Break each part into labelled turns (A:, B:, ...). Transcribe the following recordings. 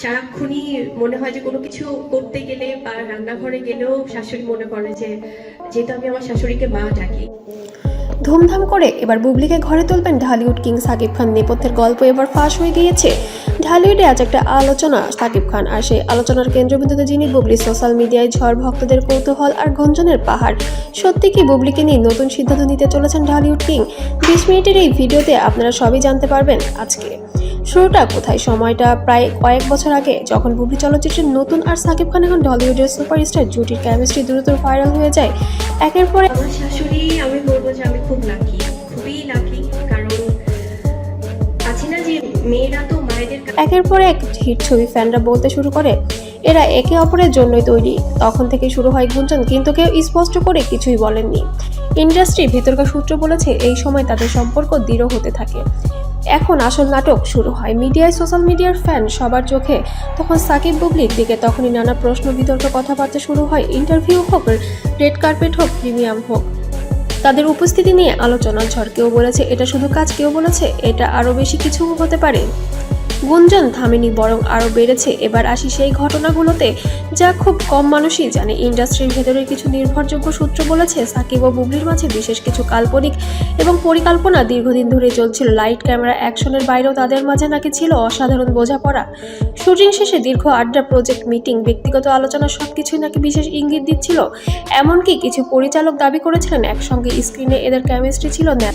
A: সারাক্ষণই মনে হয় যে কোনো কিছু করতে গেলে বা রান্নাঘরে গেলেও শাশুড়ি মনে করে যে যেহেতু আমি আমার শাশুড়িকে মা ডাকি।
B: ধুমধাম করে এবার বুবলিকে ঘরে তুলবেন ঢালিউড কিং সাকিব খান। নেপথ্যের গল্প এবার ফাঁস হয়ে গিয়েছে। ঢালিউডে আজ একটা আলোচনা, সাকিব খান আর সেই আলোচনার কেন্দ্রবিন্দুতে যিনি বুবলি সোশ্যাল মিডিয়ায় ঝড় ভক্তদের কৌতূহল আর গঞ্জনের পাহাড়। সত্যি কি বুবলিকে নিয়ে নতুন সিদ্ধান্ত নিতে চলেছেন ঢালিউড কিং? বিশ মিনিটের এই ভিডিওতে আপনারা সবই জানতে পারবেন আজকে। শুরুটা কোথায়? সময়টা প্রায় কয়েক বছর আগে যখন বুবলি চলচ্চিত্রের নতুন আর সাকিব খান এখন ঢলিউডের সুপারস্টার জুটির কেমিস্ট্রি দ্রুত ভাইরাল হয়ে যায়। একের পর
A: আমার শাশুড়ি আমি বলব যে আমি খুব লাকি খুবই লাকি কারণ আছে না যে মেয়েরা তো মায়েদের
B: একের পর এক হিট ছবি ফ্যানরা বলতে শুরু করে। এরা একে অপরের জন্যই তৈরি। তখন থেকে শুরু হয় গুঞ্জন কিন্তু কেউ স্পষ্ট করে কিছুই বলেননি। ইন্ডাস্ট্রির ভিতরকার সূত্র বলেছে এই সময় তাদের সম্পর্ক দৃঢ় হতে থাকে। এখন আসল নাটক শুরু হয় মিডিয়ায় সোশ্যাল মিডিয়ার ফ্যান সবার চোখে। তখন সাকিব বুবলির দিকে তখনই নানা প্রশ্ন, বিতর্ক, কথাবার্তা শুরু হয়। ইন্টারভিউ হোক, রেড কার্পেট হোক, প্রিমিয়াম হোক। তাদের উপস্থিতি নিয়ে আলোচনা ঝড়। কেউ বলেছে, এটা শুধু কাজ? কেউ বলেছে, এটা আরও বেশি কিছু হতে পারে। গুঞ্জন থামেনি, বরং আরও বেড়েছে। এবার আসি সেই ঘটনাগুলোতে, যা খুব কম মানুষই জানে। ইন্ডাস্ট্রির ভেতরে কিছু নির্ভরযোগ্য সূত্র বলেছে, সাকিব ও বুবলির মাঝে বিশেষ কিছু কাল্পনিক এবং পরিকল্পনা দীর্ঘদিন ধরে চলছিল। লাইট ক্যামেরা অ্যাকশনের বাইরেও তাদের মাঝে নাকি ছিল অসাধারণ বোঝাপড়া। শুটিং শেষে দীর্ঘ আড্ডা, প্রজেক্ট মিটিং, ব্যক্তিগত আলোচনা, সবকিছুই নাকি বিশেষ ইঙ্গিত দিচ্ছিল। এমনকি কিছু পরিচালক দাবি করেছিলেন, একসঙ্গে স্ক্রিনে এদের কেমিস্ট্রি ছিল না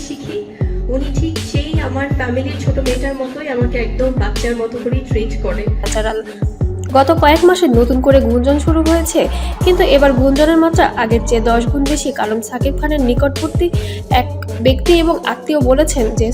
A: উনি ঠিক আমার ফ্যামিলির ছোট মেয়েটার মতোই আমাকে একদম বাচ্চার মতো করেই ট্রিট করে।
B: ন্যাচারাল গত কয়েক মাসে নতুন করে গুঞ্জন শুরু হয়েছে, কিন্তু এবার গুঞ্জনের মাত্রা আগের চেয়ে দশ গুণ বেশি। কারণ সাকিব খানের নিকটবর্তী এক ব্যক্তি এবং আত্মীয় বলেছেন যে